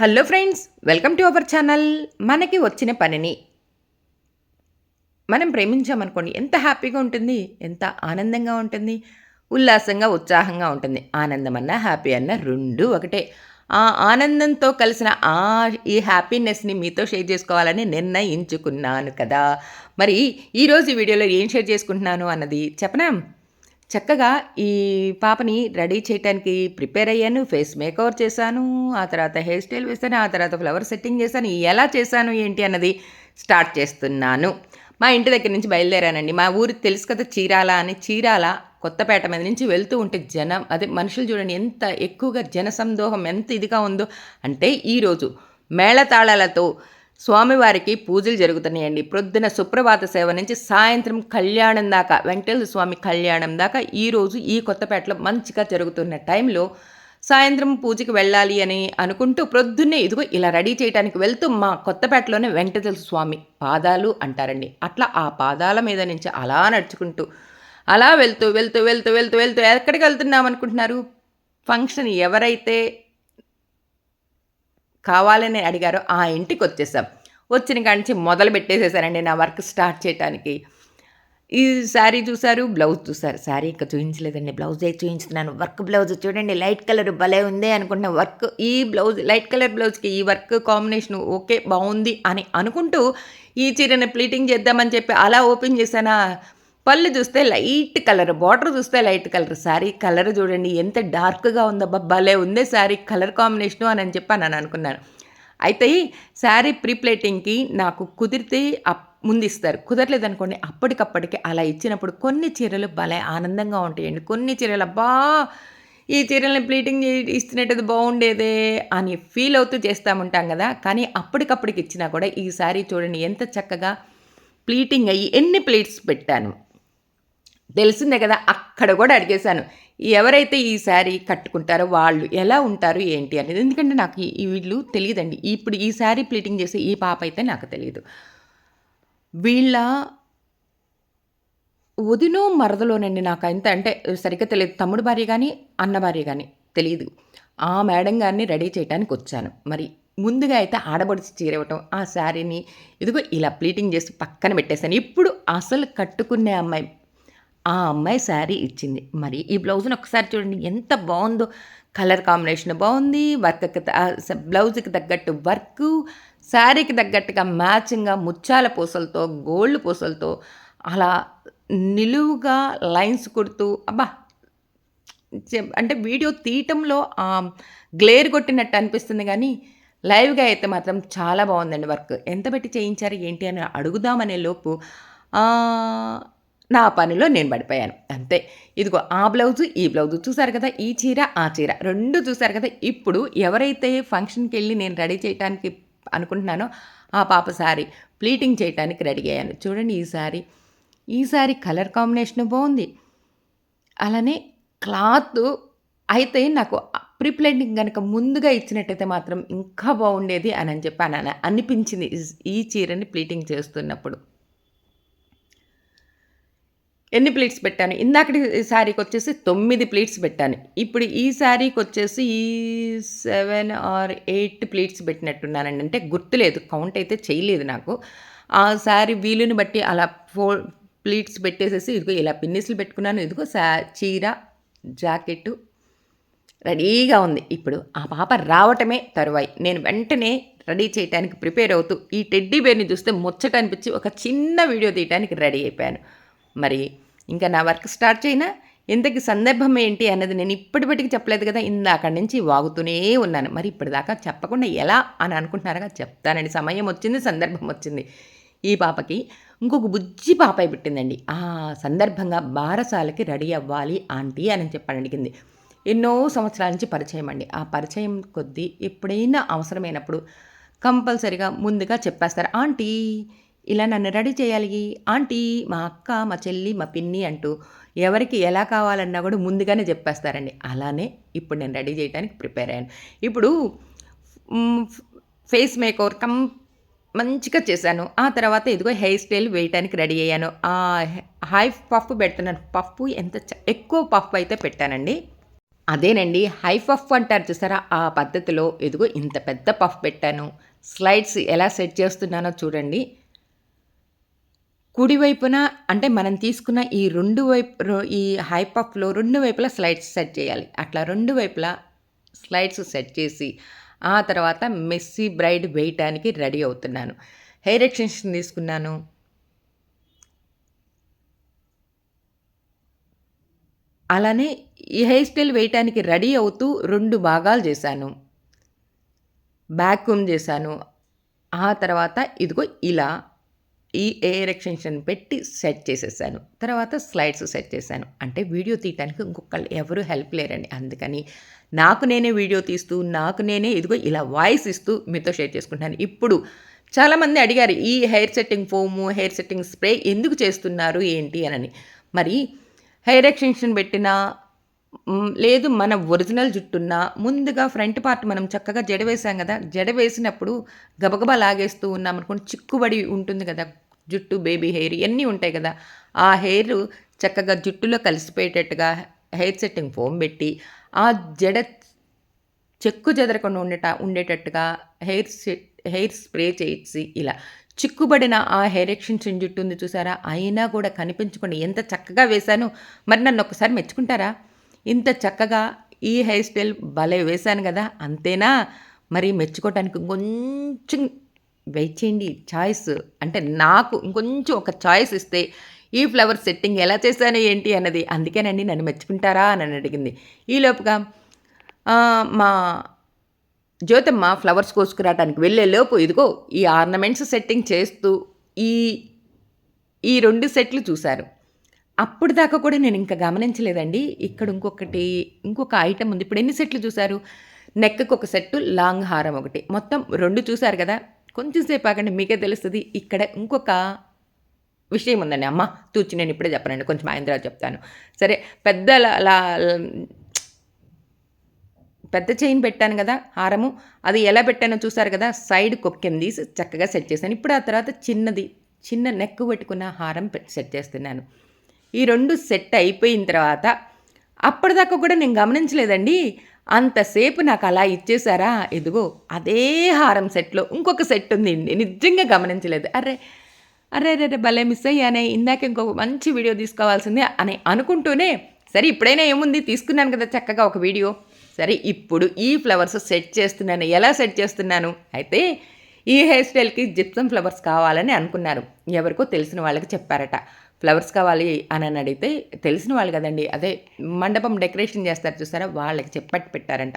Hello friends welcome to our channel. మనకి వచ్చిన పనిని మనం ప్రేమించామనుకోండి ఎంత హ్యాపీగా ఉంటుంది ఎంత ఆనందంగా ఉంటుంది ఉల్లాసంగా ఉత్సాహంగా ఉంటుంది. ఆనందం అన్న హ్యాపీ అన్న రెండు ఒకటే. ఆ ఆనందంతో కలిసిన ఆ ఈ హ్యాపీనెస్ని మీతో షేర్ చేసుకోవాలని నిర్ణయించుకున్నాను కదా. మరి ఈరోజు ఈ వీడియోలో ఏం షేర్ చేసుకుంటున్నాను అన్నది చెప్పనా? చక్కగా ఈ పాపని రెడీ చేయడానికి ప్రిపేర్ అయ్యాను ఫేస్ మేకవర్ చేశాను ఆ తర్వాత హెయిర్ స్టైల్ వేశాను ఆ తర్వాత ఫ్లవర్ సెట్టింగ్ చేశాను ఎలా చేశాను ఏంటి అన్నది స్టార్ట్ చేస్తున్నాను. మా ఇంటి దగ్గర నుంచి బయలుదేరానండి. మా ఊరు తెలుసు కదా చీరాల అని. చీరాల కొత్తపేట మీద నుంచి వెళ్తూ ఉంటే జనం అదే మనుషులు చూడండి ఎంత ఎక్కువగా జనసందోహం ఎంత ఇదిగా ఉందో అంటే ఈరోజు మేళతాళాలతో స్వామివారికి పూజలు జరుగుతున్నాయండి. ప్రొద్దున సుప్రభాత సేవ నుంచి సాయంత్రం కళ్యాణం దాకా వెంకటేశ్వర స్వామి కళ్యాణం దాకా ఈరోజు ఈ కొత్తపేటలో మంచిగా జరుగుతున్న టైంలో సాయంత్రం పూజకి వెళ్ళాలి అని అనుకుంటూ ప్రొద్దున్నే ఇదిగో ఇలా రెడీ చేయడానికి వెళ్తూ మా కొత్తపేటలోనే వెంకటేశ్వర స్వామి పాదాలు అంటారండి. అట్లా ఆ పాదాల మీద నుంచి అలా నడుచుకుంటూ అలా వెళ్తూ వెళ్తూ వెళ్తూ వెళ్తూ వెళ్తూ ఎక్కడికి వెళ్తున్నాం అనుకుంటున్నారు? ఫంక్షన్ ఎవరైతే కావాలని అడిగారో ఆ ఇంటికి వచ్చేసాం. వచ్చిన కాడి మొదలు పెట్టేసేసానండి నా వర్క్ స్టార్ట్ చేయడానికి ఈ శారీ చూసారు బ్లౌజ్ చూసారు శారీ ఇంకా చూపించలేదండి బ్లౌజే చూపించుతున్నాను వర్క్ బ్లౌజ్ చూడండి లైట్ కలర్ భలే ఉంది అనుకుంటున్నా వర్క్. ఈ బ్లౌజ్ లైట్ కలర్ బ్లౌజ్కి ఈ వర్క్ కాంబినేషన్ ఓకే బాగుంది అని అనుకుంటూ ఈ చీరని ప్లీటింగ్ చేద్దామని చెప్పి అలా ఓపెన్ చేశానా? పళ్ళు చూస్తే లైట్ కలర్ బార్డర్ చూస్తే లైట్ కలర్. శారీ కలర్ చూడండి ఎంత డార్క్గా ఉందో. భలే ఉందే శారీ కలర్ కాంబినేషను అని అని చెప్పి అని అనుకున్నాను అయితే శారీ ప్రీప్లేటింగ్కి నాకు కుదిరితే అప్ ముందు ఇస్తారు కుదరలేదు అనుకోండి అప్పటికప్పటికి అలా ఇచ్చినప్పుడు కొన్ని చీరలు భలే ఆనందంగా ఉంటాయండి. కొన్ని చీరలు అబ్బా ఈ చీరల్ని ప్లీటింగ్ ఇస్తున్నట్టు బాగుండేదే అని ఫీల్ అవుతూ చేస్తాముంటాం కదా. కానీ అప్పటికప్పటికి ఇచ్చినా కూడా ఈ శారీ చూడండి ఎంత చక్కగా ప్లీటింగ్ అయ్యి ఎన్ని ప్లేట్స్ పెట్టాను. తెలిసిందే కదా అక్కడ కూడా అడిగేశాను. ఎవరైతే ఈ శారీ కట్టుకుంటారో వాళ్ళు ఎలా ఉంటారు ఏంటి అనేది. ఎందుకంటే నాకు ఈ వీళ్ళు తెలియదండి. ఇప్పుడు ఈ శారీ ప్లీటింగ్ చేసే ఈ పాప అయితే నాకు తెలియదు. వీళ్ళ వదినో మరదలోనండి నాకు ఎంత అంటే సరిగ్గా తెలియదు. తమ్ముడు భార్య కానీ అన్న భార్య కానీ తెలియదు. ఆ మేడం గారిని రెడీ చేయడానికి వచ్చాను. మరి ముందుగా అయితే ఆడబడిచి చీరవటం ఆ శారీని ఇదిగో ఇలా ప్లీటింగ్ చేసి పక్కన పెట్టేశాను. ఇప్పుడు అసలు కట్టుకునే అమ్మాయి ఆ అమ్మాయి శారీ ఇచ్చింది. మరి ఈ బ్లౌజ్ని ఒకసారి చూడండి ఎంత బాగుందో. కలర్ కాంబినేషన్ బాగుంది. వర్క్కి బ్లౌజ్కి తగ్గట్టు వర్క్ శారీకి తగ్గట్టుగా మ్యాచింగ్గా ముత్యాల పూసలతో గోల్డ్ పూసలతో అలా నిలువుగా లైన్స్ కుడుతూ అబ్బా! అంటే వీడియో తీయటంలో గ్లేర్ కొట్టినట్టు అనిపిస్తుంది కానీ లైవ్గా అయితే మాత్రం చాలా బాగుందండి వర్క్. ఎంత పెట్టి చేయించారు ఏంటి అని అడుగుదామనే లోపు నా పనిలో నేను పడిపోయాను. అంతే. ఇదిగో ఆ బ్లౌజు ఈ బ్లౌజు చూసారు కదా? ఈ చీర ఆ చీర రెండు చూసారు కదా? ఇప్పుడు ఎవరైతే ఫంక్షన్కి వెళ్ళి నేను రెడీ చేయడానికి అనుకుంటున్నానో ఆ పాప సారీ ప్లీటింగ్ చేయడానికి రెడీ అయ్యాను. చూడండి ఈ సారీ. ఈ సారీ కలర్ కాంబినేషన్ బాగుంది. అలానే క్లాత్ అయితే నాకు ప్రీప్లేటింగ్ కనుక ముందుగా ఇచ్చినట్టయితే మాత్రం ఇంకా బాగుండేది అని అని చెప్పి అని అనిపించింది ఈ చీరని ప్లీటింగ్ చేస్తున్నప్పుడు. ఎన్ని ప్లేట్స్ పెట్టాను? ఇందాకటి శారీకి వచ్చేసి తొమ్మిది ప్లేట్స్ పెట్టాను. ఇప్పుడు ఈ శారీకి వచ్చేసి ఈ సెవెన్ ఆర్ ఎయిట్ ప్లేట్స్ పెట్టినట్టున్నానండి. అంటే గుర్తులేదు కౌంట్ అయితే చేయలేదు నాకు. ఆ శారీ వీలుని బట్టి అలా ఫోర్ ప్లీట్స్ పెట్టేసేసి ఇదిగో ఇలా పిన్నిస్లు పెట్టుకున్నాను. ఇదిగో శా చీర జాకెట్ రెడీగా ఉంది. ఇప్పుడు ఆ పాప రావటమే తరువాయి. నేను వెంటనే రెడీ చేయడానికి ప్రిపేర్ అవుతూ ఈ టెడ్డీ బేర్ని చూస్తే ముచ్చట అనిపించి ఒక చిన్న వీడియో తీయడానికి రెడీ అయిపోయాను. మరి ఇంకా నా వర్క్ స్టార్ట్ చేయనా? ఇంతకి సందర్భం ఏంటి అన్నది నేను ఇప్పటిపటికి చెప్పలేదు కదా. ఇందాక నుంచి వాగుతూనే ఉన్నాను. మరి ఇప్పటిదాకా చెప్పకుండా ఎలా అని అనుకుంటున్నారుగా? చెప్తానండి. సమయం వచ్చింది సందర్భం వచ్చింది. ఈ పాపకి ఇంకొక బుజ్జి పాపై పుట్టిందండి. ఆ సందర్భంగా బారసాలకి రెడీ అవ్వాలి ఆంటీ అని చెప్పని అడిగింది. ఎన్నో సంవత్సరాల నుంచి పరిచయం అండి. ఆ పరిచయం కొద్దీ ఎప్పుడైనా అవసరమైనప్పుడు కంపల్సరిగా ముందుగా చెప్పేస్తారు. ఆంటీ ఇలా నన్ను రెడీ చేయాలి ఆంటీ మా అక్క మా చెల్లి మా పిన్ని అంటూ ఎవరికి ఎలా కావాలన్నా కూడా ముందుగానే చెప్పేస్తారండి. అలానే ఇప్పుడు నేను రెడీ చేయడానికి ప్రిపేర్ అయ్యాను. ఇప్పుడు ఫేస్ మేకవర్ కం మంచిగా చేశాను. ఆ తర్వాత ఇదిగో హెయిర్ స్టైల్ వేయటానికి రెడీ అయ్యాను. ఆ హై పఫ్ పెడుతున్నాను. పఫ్ ఎంత ఎక్కువ పఫ్ అయితే పెట్టానండి. అదేనండి హై పఫ్ అంటారు చూసారా? ఆ పద్ధతిలో ఇదిగో ఇంత పెద్ద పఫ్ పెట్టాను. స్లైడ్స్ ఎలా సెట్ చేస్తున్నానో చూడండి. కుడివైపున అంటే మనం తీసుకున్న ఈ రెండు వైపు ఈ హై పఫ్లో రెండు వైపులా స్లైడ్స్ సెట్ చేయాలి. అట్లా రెండు వైపులా స్లైడ్స్ సెట్ చేసి ఆ తర్వాత మెస్సీ బ్రైడ్ వేయటానికి రెడీ అవుతున్నాను. హెయిర్ ఎక్స్టెన్షన్ తీసుకున్నాను. అలానే ఈ హెయిర్ స్టైల్ వేయటానికి రెడీ అవుతూ రెండు భాగాలు చేశాను. బ్యాక్ చేశాను. ఆ తర్వాత ఇదిగో ఇలా. ఈ ఎయిర్ ఎక్స్టెన్షన్ పెట్టి సెట్ చేసేసాను. తర్వాత స్లైడ్స్ సెట్ చేశాను. అంటే వీడియో తీయటానికి ఇంకొకళ్ళు ఎవరు హెల్ప్ లేరండి అందుకని నాకు నేనే వీడియో తీస్తూ నాకు నేనే ఇదిగో ఇలా వాయిస్ ఇస్తూ మీతో షేర్ చేసుకుంటాను ఇప్పుడు చాలామంది అడిగారు ఈ hair setting foam hair setting spray ఎందుకు చేస్తున్నారు? ఏంటి? అని. మరి హెయిర్ ఎక్స్టెన్షన్ పెట్టిన లేదు మన ఒరిజినల్ జుట్టున్న ముందుగా ఫ్రంట్ పార్ట్ మనం చక్కగా జడ వేసాం కదా జడ వేసినప్పుడు గబగబా లాగేస్తూ ఉన్నాం అనుకోండి చిక్కుబడి ఉంటుంది కదా జుట్టు బేబీ హెయిర్ ఇవన్నీ ఉంటాయి కదా ఆ హెయిర్ చక్కగా జుట్టులో కలిసిపోయేటట్టుగా హెయిర్ సెట్టింగ్ ఫోమ్ పెట్టి ఆ జడ చెక్కు చెదరకుండా ఉండేట ఉండేటట్టుగా హెయిర్ సెట్ హెయిర్ స్ప్రే చేసి ఇలా చిక్కుబడిన ఆ హెయిర్ ఎక్స్టెన్షన్ జుట్టు ఉంది చూసారా? అయినా కూడా కనిపించకుండా ఎంత చక్కగా వేశాను మరి నన్ను ఒకసారి మెచ్చుకుంటారా? ఇంత చక్కగా ఈ హెయిర్ స్టైల్ భలే వేశాను కదా అంతేనా? మరి మెచ్చుకోవటానికి కొంచెం వెయిట్ చేయండి చాయిస్. అంటే నాకు ఇంకొంచెం ఒక చాయిస్ ఇస్తే ఈ ఫ్లవర్ సెట్టింగ్ ఎలా చేశాను ఏంటి అన్నది అందుకేనండి నన్ను మెచ్చుకుంటారా అని అడిగింది. ఈలోపుగా మా జ్యోతమ్మ ఫ్లవర్స్ కోసుకురావడానికి వెళ్ళేలోపు ఇదిగో ఈ ఆర్నమెంట్స్ సెట్టింగ్ చేస్తూ ఈ ఈ రెండు సెట్లు చూశారు. అప్పుడు దాకా కూడా నేను ఇంకా గమనించలేదండి. ఇక్కడ ఇంకొకటి ఇంకొక ఐటమ్ ఉంది. ఇప్పుడు ఎన్ని సెట్లు చూశారు? నెక్కకు ఒక సెట్టు లాంగ్ హారం ఒకటి. మొత్తం రెండు చూశారు కదా? కొంచెం సేపు ఆగండి మీకే తెలుస్తుంది. ఇక్కడ ఇంకొక విషయం ఉందండి. అమ్మ తూచి నేను ఇప్పుడే చెప్పనండి. కొంచెం ఆయన చెప్తాను. సరే పెద్ద పెద్ద చైన్ పెట్టాను కదా హారము. అది ఎలా పెట్టానో చూసారు కదా? సైడ్ కొక్కెం తీసి చక్కగా సెట్ చేశాను. ఇప్పుడు ఆ తర్వాత చిన్నది చిన్న నెక్ పెట్టుకున్న హారం సెట్ చేస్తున్నాను. ఈ రెండు సెట్ అయిపోయిన తర్వాత అప్పటిదాకా కూడా నేను గమనించలేదండి. అంతసేపు నాకు అలా ఇచ్చేసారా ఇదిగో అదే హారం సెట్లో ఇంకొక సెట్ ఉంది. నిజంగా గమనించలేదు. అరే అరే అరే భలే మిస్ అయ్యానే. ఇందాక ఇంకొక మంచి వీడియో తీసుకోవాల్సిందే అని అనుకుంటూనే సరే ఇప్పుడైనా ఏముంది? తీసుకున్నాను కదా చక్కగా ఒక వీడియో. సరే ఇప్పుడు ఈ ఫ్లవర్స్ సెట్ చేస్తున్నాను. ఎలా సెట్ చేస్తున్నాను? అయితే ఈ హెయిర్ స్టైల్కి జిప్సం ఫ్లవర్స్ కావాలని అనుకున్నారు. ఎవరికో తెలిసిన వాళ్ళకి చెప్పారట. ఫ్లవర్స్ కావాలి అని అని అడిగితే తెలిసిన వాళ్ళు కదండి. అదే మండపం డెకరేషన్ చేస్తారు చూసారా వాళ్ళకి చెప్పట్టు పెట్టారంట.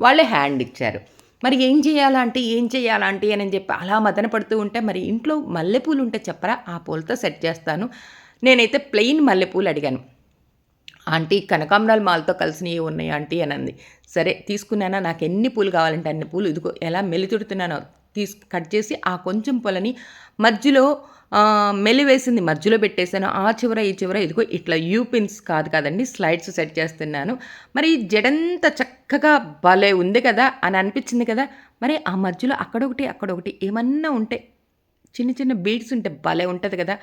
వాళ్ళే హ్యాండ్ ఇచ్చారు. మరి ఏం చేయాలంటే ఏం చేయాలంటే అని చెప్పి అలా మదన పడుతూ ఉంటే మరి ఇంట్లో మల్లెపూలు ఉంటే చెప్పరా? ఆ పూలతో సెట్ చేస్తాను. నేనైతే ప్లెయిన్ మల్లెపూలు అడిగాను. ఆంటీ కనకాంబరాల మాలతో కలిసినవి ఉన్నాయి ఆంటీ? అని అంది. సరే తీసుకున్నానా? నాకు ఎన్ని పూలు కావాలంటే అన్ని పూలు. ఇదిగో ఎలా మెలితుడుతున్నానో తీసు కట్ చేసి ఆ కొంచెం పూలని మధ్యలో మెలివేసింది. మధ్యలో పెట్టేశాను. ఆ చివర ఈ చివర ఇదిగో ఇట్లా యూపిన్స్ కాదు కదండి స్లైడ్స్ సెట్ చేస్తున్నాను. మరి జడంతా చక్కగా భలే ఉంది కదా అని అనిపించింది కదా. మరి ఆ మధ్యలో అక్కడొకటి అక్కడొకటి ఏమన్నా ఉంటే చిన్న చిన్న బీడ్స్ ఉంటే భలే ఉంటుంది కదా.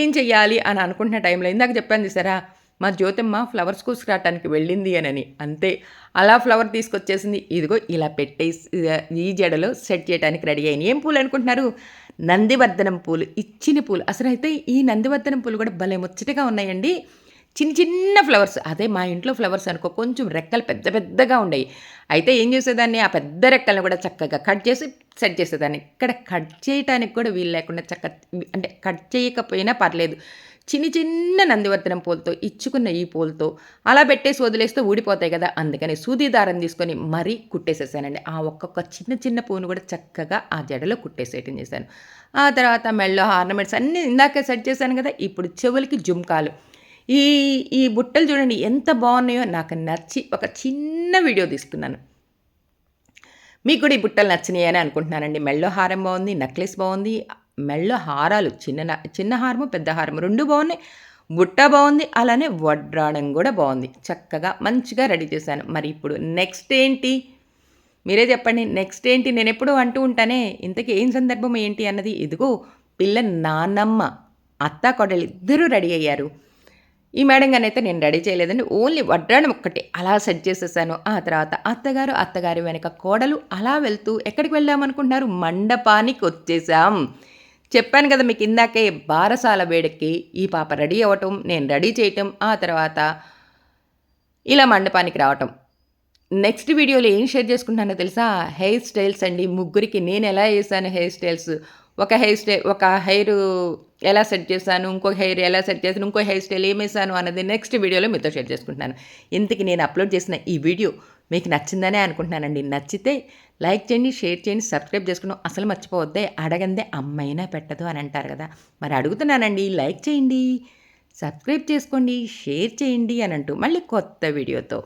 ఏం చెయ్యాలి అని అనుకుంటున్న టైంలో ఇందాక చెప్పాను చూసారా మా జ్యోతమ్మ ఫ్లవర్స్ కోసుకురావటానికి వెళ్ళింది అని అంతే. అలా ఫ్లవర్ తీసుకొచ్చేసింది. ఇదిగో ఇలా పెట్టేసి ఈ జడలో సెట్ చేయడానికి రెడీ అయింది ఏం పూలు అనుకుంటున్నారు? నందివర్ధనం పూలు ఇచ్చిన పూలు. అసలు అయితే ఈ నందివర్ధనం పూలు కూడా భలే ముచ్చటగా ఉన్నాయండి. చిన్న చిన్న ఫ్లవర్స్. అదే మా ఇంట్లో ఫ్లవర్స్ అనుకో కొంచెం రెక్కలు పెద్ద పెద్దగా ఉండేవి. అయితే ఏం చేసేదాన్ని? ఆ పెద్ద రెక్కలను కూడా చక్కగా కట్ చేసి సెట్ చేసేదాన్ని. ఇక్కడ కట్ చేయటానికి కూడా వీలు లేకుండా చక్క అంటే కట్ చేయకపోయినా పర్లేదు. చిన్న చిన్న నందివర్ధనం పూలతో ఇచ్చుకున్న ఈ పూలతో అలా పెట్టేసి వదిలేస్తే ఊడిపోతాయి కదా. అందుకని సూది దారం తీసుకొని మరీ కుట్టేసేసానండి. ఆ ఒక్కొక్క చిన్న చిన్న పూను కూడా చక్కగా ఆ జడలో కుట్టేసేయటం చేశాను. ఆ తర్వాత మెళ్ళో ఆర్నమెంట్స్ అన్నీ ఇందాక సెట్ చేశాను కదా. ఇప్పుడు చెవులకి జుమ్కాలు ఈ ఈ బుట్టలు చూడండి ఎంత బాగున్నాయో నాకు నచ్చి ఒక చిన్న వీడియో తీసుకున్నాను మీకు కూడా ఈ బుట్టలు నచ్చినాయి అని అనుకుంటున్నానండి. మెళ్ళో హారం బాగుంది నెక్లెస్ బాగుంది మెళ్ళ హారాలు చిన్న చిన్న హారము పెద్ద హారము రెండు బాగున్నాయి బుట్ట బాగుంది అలానే వడ్రాడం కూడా బాగుంది చక్కగా మంచిగా రెడీ చేశాను. మరి ఇప్పుడు నెక్స్ట్ ఏంటి? మీరే చెప్పండి. నెక్స్ట్ ఏంటి? నేను ఎప్పుడు అంటూ ఉంటానే ఇంతకీ ఏం సందర్భం ఏంటి అన్నది. ఇదిగో పిల్ల నానమ్మ అత్త కొడలు ఇద్దరూ రెడీ అయ్యారు. ఈ మేడం గారినైతే నేను రెడీ చేయలేదండి. ఓన్లీ వడ్రాణం ఒక్కటి అలా సెట్ చేసేసాను. ఆ తర్వాత అత్తగారు అత్తగారి వెనక కోడలు అలా వెళ్తూ ఎక్కడికి వెళ్దామనుకుంటున్నారు? మండపానికి వచ్చేసాం. చెప్పాను కదా మీకు ఇందాకే బారసాల వేడెక్కి ఈ పాప రెడీ అవ్వటం నేను రెడీ చేయటం ఆ తర్వాత ఇలా మండపానికి రావటం. నెక్స్ట్ వీడియోలో ఏం షేర్ చేసుకుంటానో తెలుసా? హెయిర్ స్టైల్స్ అండి. ముగ్గురికి నేను ఎలా వేసాను హెయిర్ స్టైల్స్? ఒక హెయిర్ స్టైల్ ఒక హెయిర్ ఎలా సెట్ చేశాను? ఇంకో హెయిర్ ఎలా సెట్ చేశాను? ఇంకో హెయిర్ స్టైల్ ఏం వేసాను అన్నది నెక్స్ట్ వీడియోలో మీతో షేర్ చేసుకుంటున్నాను ఇంతకి నేను అప్లోడ్ చేసిన ఈ వీడియో మీకు నచ్చిందనే అనుకుంటున్నానండి. నచ్చితే లైక్ చేయండి షేర్ చేయండి సబ్స్క్రైబ్ చేసుకున్నాం అసలు మర్చిపోవద్దే అడగందే అమ్మైనా పెట్టదు అని అంటారు కదా. మరి అడుగుతున్నానండి లైక్ చేయండి సబ్స్క్రైబ్ చేసుకోండి షేర్ చేయండి అని అంటూ మళ్ళీ కొత్త వీడియోతో.